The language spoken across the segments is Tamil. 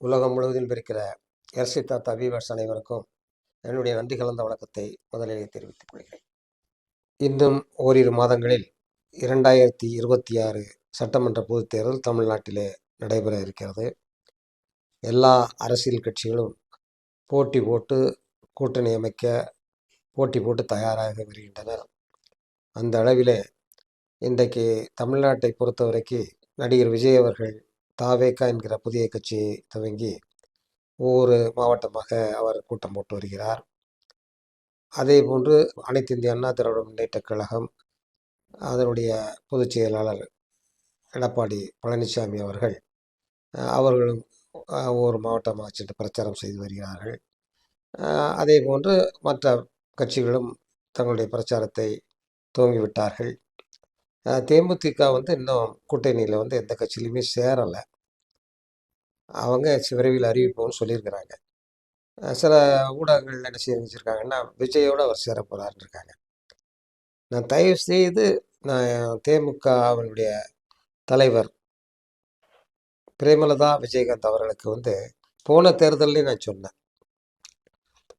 உலகம் முழுவதிலும் இருக்கிற எர்சி தாத்தா வீவர்ஸ் அனைவருக்கும் என்னுடைய நன்றி கலந்த வணக்கத்தை முதலிலே தெரிவித்துக் கொள்கிறேன். இன்னும் ஓரிரு மாதங்களில் இரண்டாயிரத்தி இருபத்தி ஆறு சட்டமன்ற பொதுத் தேர்தல் தமிழ்நாட்டிலே நடைபெற இருக்கிறது. எல்லா அரசியல் கட்சிகளும் போட்டி போட்டு கூட்டணி அமைக்க போட்டி போட்டு தயாராக வருகின்றனர். அந்த அளவிலே இன்றைக்கு தமிழ்நாட்டை பொறுத்தவரைக்கு நடிகர் விஜய் அவர்கள் தாவேகா என்கிற புதிய கட்சியை துவங்கி ஒவ்வொரு மாவட்டமாக அவர் கூட்டம் போட்டு வருகிறார். அதே போன்று அனைத்து இந்திய அண்ணா திராவிட முன்னேற்ற கழகம் அதனுடைய பொதுச் செயலாளர் எடப்பாடி பழனிசாமி அவர்கள் அவர்களும் ஒவ்வொரு மாவட்டமாக சென்று பிரச்சாரம் செய்து வருகிறார்கள். அதே போன்று மற்ற கட்சிகளும் தங்களுடைய பிரச்சாரத்தை துவங்கிவிட்டார்கள் தேமுதிக வந்து இன்னும் கூட்டணியில் வந்து எந்த கட்சியிலுமே சேரலை. அவங்க சி- விரைவில் அறிவிப்போம்னு சொல்லியிருக்கிறாங்க. சில ஊடகங்கள் என்ன செய்ய விஜயோட விஜயோடு அவர் சேர போகிறாருன்னு இருக்காங்க. நான் தயவு செய்து நான் தேமுகவினுடைய தலைவர் பிரேமலதா விஜயகாந்த் அவர்களுக்கு வந்து போன தேர்தல்லே நான் சொன்னேன்.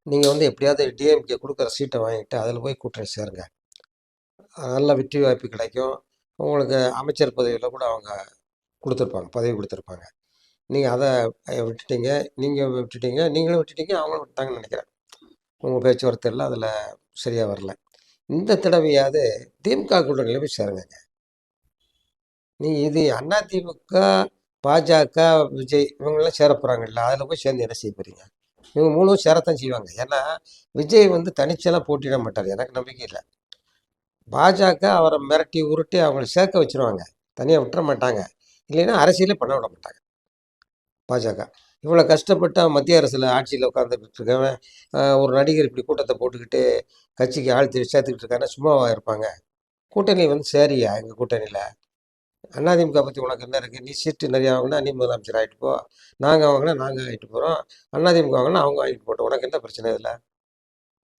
நீங்கள் வந்து எப்படியாவது டிஎம்கே கொடுக்குற சீட்டை வாங்கிட்டு அதில் போய் கூட்டணி சேருங்க. நல்ல வெற்றி வாய்ப்பு கிடைக்கும். உங்களுக்கு அமைச்சர் பதவியில் கூட அவங்க கொடுத்துருப்பாங்க பதவி கொடுத்துருப்பாங்க. நீங்கள் அதை விட்டுட்டீங்க நீங்கள் விட்டுட்டீங்க நீங்களும் விட்டுட்டீங்க அவங்களும் விட்டாங்கன்னு நினைக்கிறேன். உங்கள் பேச்சுவார்த்தையில் அதில் சரியாக வரல. இந்த தடவையாவது திமுக கூட்டணியில் போய் சேருங்க நீ இது அதிமுக பாஜக விஜய் இவங்கெல்லாம் சேர போகிறாங்கல்ல அதில் போய் சேர்ந்து என்ன செய்ய போகிறீங்க இவங்க மூணும் சேரத்தான் செய்வாங்க. ஏன்னா விஜய் வந்து தனிச்செல்லாம் போட்டிட மாட்டார். எனக்கு நம்பிக்கை இல்லை. பாஜக அவரை மிரட்டி உருட்டி அவங்கள சேர்க்க வச்சிருவாங்க. தனியாக விட்டுற மாட்டாங்க. இல்லைன்னா அரசியலே பண்ண விட மாட்டாங்க. பாஜக. இவ்வளோ கஷ்டப்பட்டால் மத்திய அரசில் ஆட்சியில் உட்காந்துக்கிட்டு இருக்கவன் ஒரு நடிகர் இப்படி கூட்டத்தை போட்டுக்கிட்டு கட்சிக்கு ஆழ்த்தி சேர்த்துக்கிட்டு இருக்காருன்னா சும்மாவாக இருப்பாங்க? கூட்டணி வந்து சரியா எங்கள் கூட்டணியில்? அதிமுக பற்றி உனக்கு என்ன இருக்குது நீ சீட்டு நிறையா வாங்கினா நீ முதலமைச்சர் ஆகிட்டு போ. நாங்கள் வாங்கினா நாங்கள் ஆகிட்டு போகிறோம் அதிமுக வாங்கினா அவங்க வாங்கிட்டு போட்டோம். உனக்கு என்ன பிரச்சனை இல்லை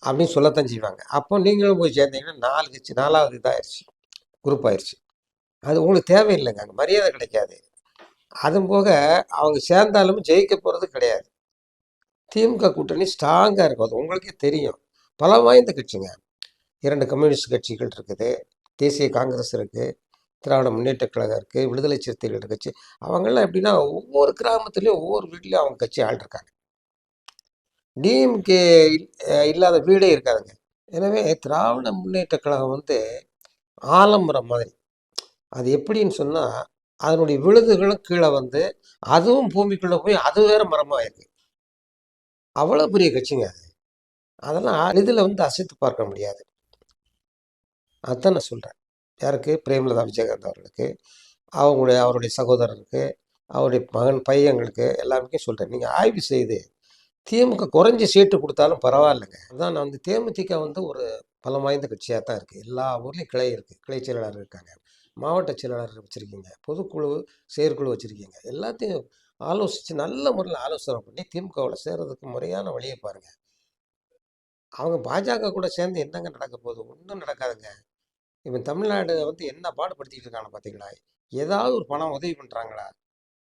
அப்படின்னு சொல்லத்தான் செய்வாங்க. அப்போ நீங்களும் போய் சேர்ந்தீங்கன்னா நாலு கட்சி நாலாவது இதாகிடுச்சு குரூப் ஆயிடுச்சு அது உங்களுக்கு தேவையில்லைங்க. அங்கே மரியாதை கிடைக்காது. அதுவும் போக அவங்க சேர்ந்தாலும் ஜெயிக்க போகிறது கிடையாது. திமுக கூட்டணி ஸ்ட்ராங்காக இருக்கும். அது உங்களுக்கே தெரியும். பல வாய்ந்த கட்சிங்க. இரண்டு கம்யூனிஸ்ட் கட்சிகள் இருக்குது. தேசிய காங்கிரஸ் இருக்குது திராவிட முன்னேற்ற கழகம் இருக்குது விடுதலை சிறுத்தைகள் கட்சி. அவங்கெல்லாம் எப்படின்னா ஒவ்வொரு கிராமத்துலேயும் ஒவ்வொரு வீட்லேயும் அவங்க கட்சி ஆள் இருக்காங்க டிஎம்கே இல்லாத வீடே இருக்காதுங்க. எனவே திராவிட முன்னேற்ற கழகம் வந்து ஆலம்பரம் மாதிரி. அது எப்படின்னு சொன்னால் அதனுடைய விழுதுகளும் கீழே வந்து அதுவும் பூமிக்குள்ளே போய் அது வேற மரமாயிருக்கு. அவ்வளோ பெரிய கட்சிங்க அது. அதெல்லாம் இதில் வந்து அசைத்து பார்க்க முடியாது. அதான் நான் சொல்கிறேன் யாருக்கு? பிரேமலதா விஜயகாந்த் அவர்களுக்கு அவங்களுடைய அவருடைய சகோதரருக்கு அவருடைய மகன் பையங்களுக்கு எல்லாருக்கும் சொல்கிறேன் நீங்கள் ஆய்வு செய்து திமுக குறைஞ்சி சீட்டு கொடுத்தாலும் பரவாயில்லைங்க. அதான் நான் வந்து தேமுதிக வந்து ஒரு பலம் வாய்ந்த கட்சியாக தான் இருக்குது எல்லா ஊர்லேயும் கிளை இருக்குது கிளை செயலாளர் இருக்காங்க. மாவட்ட செயலாளர் வச்சுருக்கீங்க பொதுக்குழு செயற்குழு வச்சுருக்கீங்க எல்லாத்தையும் ஆலோசித்து நல்ல முறையில் ஆலோசனை பண்ணி திமுகவில் சேர்கிறதுக்கு முறையான வழியை பாருங்கள் அவங்க பாஜக கூட சேர்ந்து என்னங்க நடக்க போகுது? ஒன்றும் நடக்காதுங்க. இவன் தமிழ்நாடு வந்து என்ன பாடுபடுத்திக்கிட்டு இருக்காங்க பார்த்தீங்களா ஏதாவது ஒரு பணம் உதவி பண்ணுறாங்களா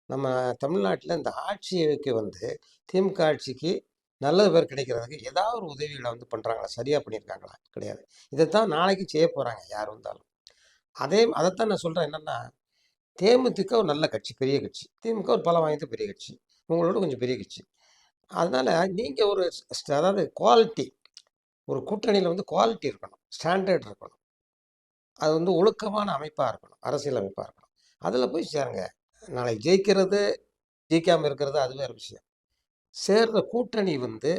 நம்ம தமிழ்நாட்டில் இந்த ஆட்சிக்கு வந்து திமுக ஆட்சிக்கு நல்ல பேர் கிடைக்கிறதுக்கு ஏதாவது ஒரு உதவிகளை வந்து பண்ணுறாங்களா சரியாக பண்ணியிருக்காங்களா? கிடையாது. இதைத்தான் நாளைக்கு செய்ய போகிறாங்க யார் வந்தாலும். அதே அதைத்தான் நான் சொல்கிறேன் என்னென்னா தேமுதிக ஒரு நல்ல கட்சி பெரிய கட்சி. திமுக ஒரு பலம் வாய்ந்த பெரிய கட்சி. உங்களோட கொஞ்சம் பெரிய கட்சி. அதனால் நீங்கள் ஒரு அதாவது குவாலிட்டி ஒரு கூட்டணியில் வந்து குவாலிட்டி இருக்கணும் ஸ்டாண்டர்ட் இருக்கணும். அது வந்து ஒழுக்கமான அமைப்பாக இருக்கணும் அரசியல் அமைப்பாக இருக்கணும். அதில் போய் சேருங்க. நாளைக்கு ஜெயிக்கிறது ஜெயிக்காமல் இருக்கிறது அது வேறு விஷயம். சேர்ற கூட்டணி வந்து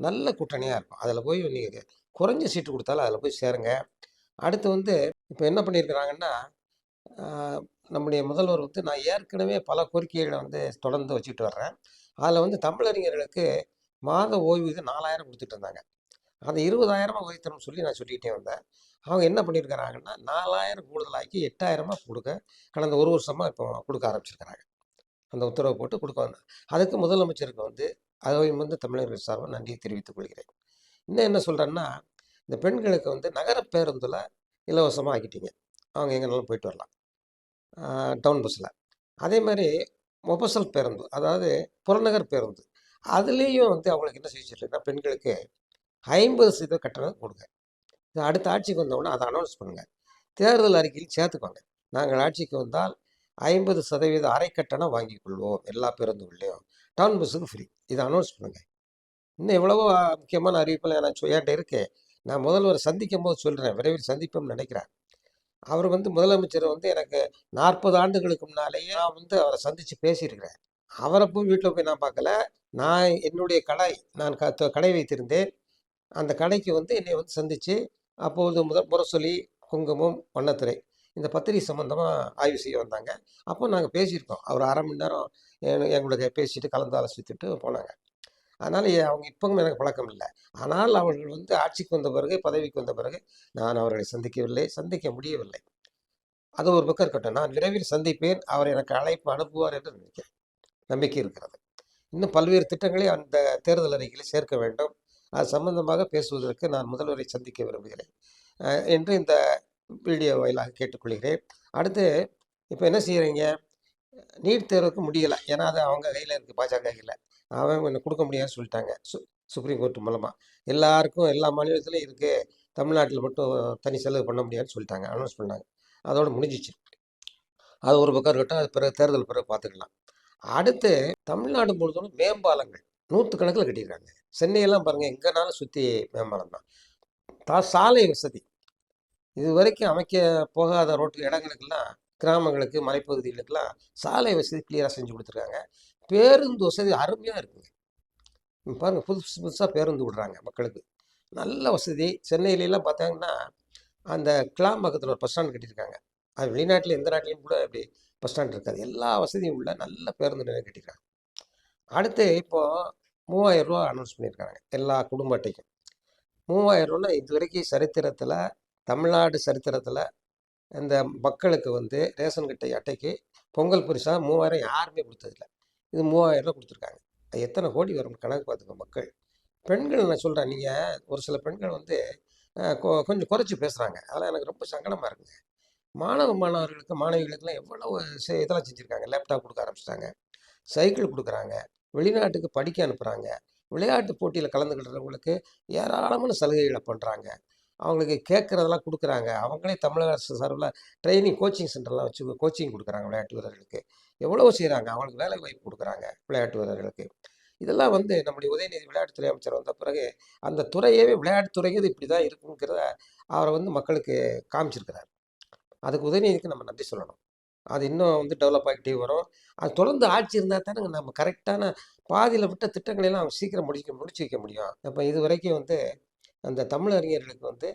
நல்ல கூட்டணியாக இருக்கும். அதில் போய் நீங்கள் குறைஞ்ச சீட்டு கொடுத்தாலும் அதில் போய் சேருங்க. அடுத்து வந்து இப்போ என்ன பண்ணியிருக்கிறாங்கன்னா நம்முடைய முதல்வர் வந்து நான் ஏற்கனவே பல கோரிக்கைகளை வந்து தொடர்ந்து வச்சுட்டு வர்றேன். அதில் வந்து தமிழறிஞர்களுக்கு மாத ஓய்வூதியம் நாலாயிரம் கொடுத்துட்டு இருந்தாங்க. அதை இருபதாயிரமா உயர்த்தணும்னு சொல்லி நான் சொல்லிக்கிட்டே வந்தேன். அவங்க என்ன பண்ணியிருக்கிறாங்கன்னா நாலாயிரம் கூடுதலாக்கி எட்டாயிரமா கொடுக்க கடந்த ஒரு வருஷமாக இப்போ கொடுக்க ஆரம்பிச்சிருக்கிறாங்க. அந்த உத்தரவு போட்டு கொடுக்க வந்தேன். அதுக்கு முதலமைச்சருக்கு வந்து அதை வந்து தமிழர்கள் சார்பாக நன்றியை தெரிவித்துக் கொள்கிறேன். இன்னும் என்ன சொல்கிறேன்னா இந்த பெண்களுக்கு வந்து நகர பேருந்தில் இலவசமாக ஆக்கிட்டீங்க. அவங்க எங்கேனாலும் போயிட்டு வரலாம். டவுன் பஸ்ஸில் அதே மாதிரி மொபசல் பேருந்து அதாவது புறநகர் பேருந்து. அதுலேயும் வந்து அவங்களுக்கு என்ன செய்ய பெண்களுக்கு ஐம்பது சதவீத கட்டணம் கொடுங்க. இது அடுத்த ஆட்சிக்கு வந்தவுடனே அதை அனௌன்ஸ் பண்ணுங்கள் தேர்தல் அறிக்கையில் சேர்த்துக்கோங்க. நாங்கள் ஆட்சிக்கு வந்தால் ஐம்பது சதவீத அரை கட்டணம் வாங்கிக் கொள்வோம் எல்லா பேருந்துகள்லையும். டவுன் பஸ்ஸுக்கு ஃப்ரீ இதை அனௌன்ஸ் பண்ணுங்கள் இன்னும் எவ்வளவோ முக்கியமான அறிவிப்பெல்லாம் நான் சொ- என்கிட்ட நான் முதல்வரை சந்திக்கும் போது சொல்கிறேன் விரைவில் சந்திப்போம்னு நினைக்கிறேன் அவர் வந்து முதலமைச்சர் வந்து எனக்கு நாற்பது ஆண்டுகளுக்கு முன்னாலேயே நான் வந்து அவரை சந்தித்து பேசியிருக்கிறேன். அவரை போய் வீட்டில் போய் நான் பார்க்கல. நான் என்னுடைய கடை நான் க கடை வைத்திருந்தேன். அந்த கடைக்கு வந்து என்னை வந்து சந்தித்து அப்போது முதல் முரசொலி குங்குமம் வண்ணத்துறை இந்த பத்திரிகை சம்மந்தமாக ஆய்வு செய்ய வந்தாங்க. அப்போ நாங்கள் பேசியிருக்கோம். அவர் அரை மணி நேரம் எங்களுக்கு பேசிட்டு கலந்து ஆலோசித்துட்டு போனாங்க. அதனால் அவங்க இப்பவும் எனக்கு பழக்கம் இல்லை. ஆனால் அவர்கள் வந்து ஆட்சிக்கு வந்த பிறகு பதவிக்கு வந்த பிறகு நான் அவர்களை சந்திக்கவில்லை சந்திக்க முடியவில்லை. அது ஒரு பக்கம் இருக்கட்டும். நான் விரைவில் சந்திப்பேன் அவர் எனக்கு அழைப்பு அனுப்புவார் என்று நினைக்கிறேன். நம்பிக்கை இருக்கிறது. இன்னும் பல்வேறு திட்டங்களை அந்த தேர்தல் அறிக்கையில் சேர்க்க வேண்டும். அது சம்பந்தமாக பேசுவதற்கு நான் முதல்வரை சந்திக்க விரும்புகிறேன். என்று இந்த வீடியோ வாயிலாக கேட்டுக்கொள்கிறேன். அடுத்து இப்போ என்ன செய்கிறீங்க நீட் தேர்வுக்கு முடியலை. ஏன்னா அது அவங்க கையில் இருக்குது பாஜக கையில். அவன் என்ன கொடுக்க முடியாதுன்னு சொல்லிட்டாங்க. சு சுப்ரீம் கோர்ட் மூலமாக எல்லாருக்கும் எல்லா மாநிலத்திலையும் இருக்குது தமிழ்நாட்டில் மட்டும் தனி செலவு பண்ண முடியாதுன்னு சொல்லிட்டாங்க. அனௌன்ஸ் பண்ணாங்க. அதோட முடிஞ்சிச்சு. அது ஒரு பக்கம் இருக்கட்டும் அது பிறகு தேர்தல் பிறகு பார்த்துக்கலாம். அடுத்து தமிழ்நாடு முழுவதும் மேம்பாலங்கள். நூற்றுக்கணக்கில் கட்டியிருக்காங்க. சென்னையெல்லாம் பாருங்கள் எங்கேனாலும் சுற்றி மேம்பாலம் தான். தா சாலை வசதி. இது வரைக்கும் அமைக்க போகாத ரோட்டு இடங்களுக்கெல்லாம் கிராமங்களுக்கு மலைப்பகுதிகளுக்கெல்லாம் சாலை வசதி கிளியராக செஞ்சு கொடுத்துருக்காங்க. பேருந்து வசதி அருமையாக இருக்குங்க பாருங்கள் புதுசு புதுசாக பேருந்து விடுறாங்க மக்களுக்கு. நல்ல வசதி. சென்னையிலலாம் பார்த்தாங்கன்னா அந்த கிளாம் பக்கத்தில் ஒரு பஸ் ஸ்டாண்ட் கட்டியிருக்காங்க. அது வெளிநாட்டில் எந்த நாட்டிலையும் கூட அப்படி பஸ் ஸ்டாண்ட் இருக்காது. எல்லா வசதியும் உள்ள நல்ல பேருந்து நிலையம் கட்டியிருக்காங்க. அடுத்து இப்போது மூவாயிரம் ரூபா அனௌன்ஸ் பண்ணியிருக்காங்க எல்லா குடும்ப அட்டைக்கும். மூவாயிரம் ரூபா இது வரைக்கும் சரித்திரத்தில் தமிழ்நாடு சரித்திரத்தில் இந்த மக்களுக்கு வந்து ரேஷன் கட்டை அட்டைக்கு பொங்கல் பரிசாக மூவாயிரம் யாருமே கொடுத்ததில்ல. இது மூவாயிரம் கொடுத்துருக்காங்க. அது எத்தனை கோடி வரும் கணக்கு பார்த்துக்கோ மக்கள். பெண்கள் நான் சொல்கிறேன் நீங்கள் ஒரு சில பெண்கள் வந்து கொ- கொஞ்சம் குறைச்சி பேசுகிறாங்க அதெல்லாம் எனக்கு ரொம்ப சங்கடமாக இருக்குங்க மாணவ மாணவர்களுக்கு மாணவிகளுக்கெல்லாம் எவ்வளவு இதெல்லாம் செஞ்சுருக்காங்க. லேப்டாப் கொடுக்க ஆரம்பிச்சிட்டாங்க. சைக்கிள் கொடுக்குறாங்க. வெளிநாட்டுக்கு படிக்க அனுப்புகிறாங்க விளையாட்டு போட்டியில் கலந்துக்கிட்டவங்களுக்கு ஏராளமான சலுகைகளை பண்ணுறாங்க அவங்களுக்கு கேட்குறதெல்லாம் கொடுக்குறாங்க. அவங்களே தமிழக அரசு சார்பில் ட்ரைனிங் கோச்சிங் சென்டர்லாம் வச்சு கோச்சிங் கொடுக்குறாங்க விளையாட்டு வீரர்களுக்கு. எவ்வளோ செய்கிறாங்க அவங்களுக்கு வேலை வாய்ப்பு கொடுக்குறாங்க விளையாட்டு வீரர்களுக்கு. இதெல்லாம் வந்து நம்முடைய உதயநிதி விளையாட்டுத்துறை அமைச்சர் வந்த பிறகு அந்த துறையவே விளையாட்டுத்துறைங்கிறது இப்படி தான் இருக்குங்கிறத அவரை வந்து மக்களுக்கு காமிச்சிருக்கிறார். அதுக்கு உதயநிதிக்கு நம்ம நன்றி சொல்லணும். அது இன்னும் வந்து டெவலப் ஆகிட்டே வரும். அது தொடர்ந்து ஆட்சி இருந்தால் தானே நம்ம கரெக்டான பாதியில் விட்ட திட்டங்களை எல்லாம் அவங்க சீக்கிரம் முடிக்க முடிச்சு வைக்க முடியும். இப்போ இது வரைக்கும் வந்து அந்த தமிழறிஞர்களுக்கு வந்து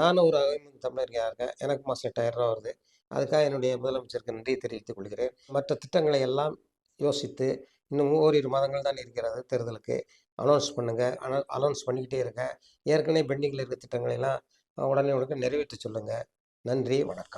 நானும் ஒரு தமிழறிஞராக இருக்கேன். எனக்கு மாதம் எட்டாயிரம் ரூபா வருது. அதுக்காக என்னுடைய முதலமைச்சருக்கு நன்றி தெரிவித்துக் கொள்கிறேன். மற்ற திட்டங்களை எல்லாம் யோசித்து இன்னும் ஓரிரு மாதங்கள் தான் இருக்கிறது தேர்தலுக்கு. அனௌன்ஸ் பண்ணுங்கள் அனௌ அனௌன்ஸ் பண்ணிக்கிட்டே இருங்க. ஏற்கனவே பெண்டிங்கில் இருக்க திட்டங்களை எல்லாம் உடனே உடனே நிறைவேற்ற சொல்லுங்கள் நன்றி. வணக்கம்.